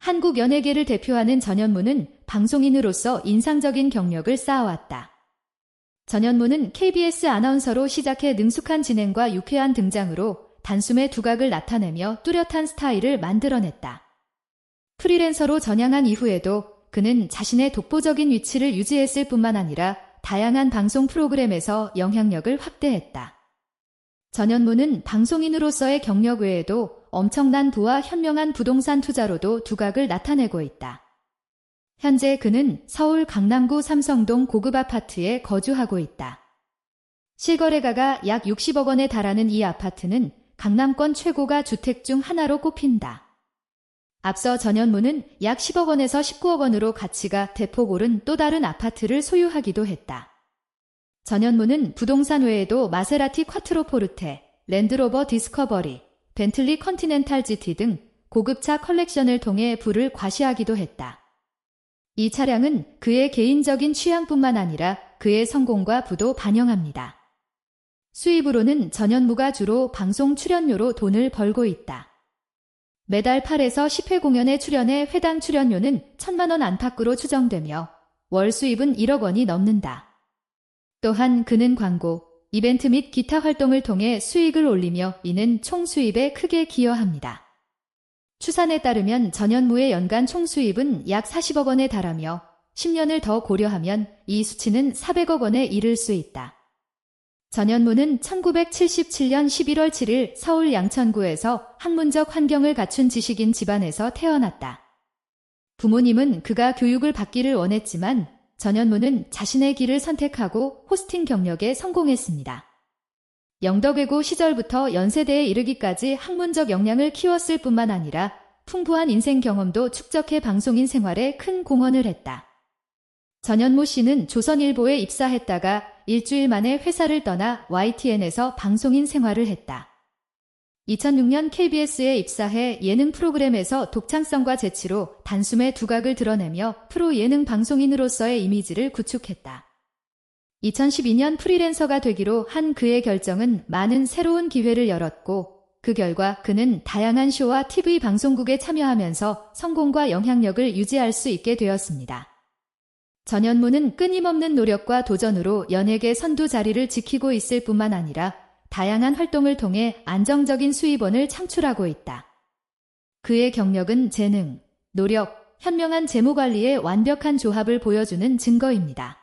한국 연예계를 대표하는 전현무는 방송인으로서 인상적인 경력을 쌓아왔다. 전현무는 KBS 아나운서로 시작해 능숙한 진행과 유쾌한 등장으로 단숨에 두각을 나타내며 뚜렷한 스타일을 만들어냈다. 프리랜서로 전향한 이후에도 그는 자신의 독보적인 위치를 유지했을 뿐만 아니라 다양한 방송 프로그램에서 영향력을 확대했다. 전현무는 방송인으로서의 경력 외에도 엄청난 부와 현명한 부동산 투자로도 두각을 나타내고 있다. 현재 그는 서울 강남구 삼성동 고급 아파트에 거주하고 있다. 실거래가가 약 60억 원에 달하는 이 아파트는 강남권 최고가 주택 중 하나로 꼽힌다. 앞서 전현무는 약 10억 원에서 19억 원으로 가치가 대폭 오른 또 다른 아파트를 소유하기도 했다. 전현무는 부동산 외에도 마세라티 콰트로 포르테, 랜드로버 디스커버리, 벤틀리 컨티넨탈 GT 등 고급차 컬렉션을 통해 부를 과시하기도 했다. 이 차량은 그의 개인적인 취향뿐만 아니라 그의 성공과 부도 반영합니다. 수입으로는 전현무가 주로 방송 출연료로 돈을 벌고 있다. 매달 8에서 10회 공연에 출연해 회당 출연료는 1천만 원 안팎으로 추정되며 월 수입은 1억 원이 넘는다. 또한 그는 광고, 이벤트 및 기타 활동을 통해 수익을 올리며 이는 총 수입에 크게 기여합니다. 추산에 따르면 전현무의 연간 총 수입은 약 40억 원에 달하며 10년을 더 고려하면 이 수치는 400억 원에 이를 수 있다. 전현무는 1977년 11월 7일 서울 양천구에서 학문적 환경을 갖춘 지식인 집안에서 태어났다. 부모님은 그가 교육을 받기를 원했지만 전현무는 자신의 길을 선택하고 호스팅 경력에 성공했습니다. 영덕외고 시절부터 연세대에 이르기까지 학문적 역량을 키웠을 뿐만 아니라 풍부한 인생 경험도 축적해 방송인 생활에 큰 공헌을 했다. 전현무 씨는 조선일보에 입사했다가 일주일 만에 회사를 떠나 YTN에서 방송인 생활을 했다. 2006년 KBS에 입사해 예능 프로그램에서 독창성과 재치로 단숨에 두각을 드러내며 프로 예능 방송인으로서의 이미지를 구축했다. 2012년 프리랜서가 되기로 한 그의 결정은 많은 새로운 기회를 열었고 그 결과 그는 다양한 쇼와 TV 방송국에 참여하면서 성공과 영향력을 유지할 수 있게 되었습니다. 전현무는 끊임없는 노력과 도전으로 연예계 선두 자리를 지키고 있을 뿐만 아니라 다양한 활동을 통해 안정적인 수입원을 창출하고 있다. 그의 경력은 재능, 노력, 현명한 재무 관리의 완벽한 조합을 보여주는 증거입니다.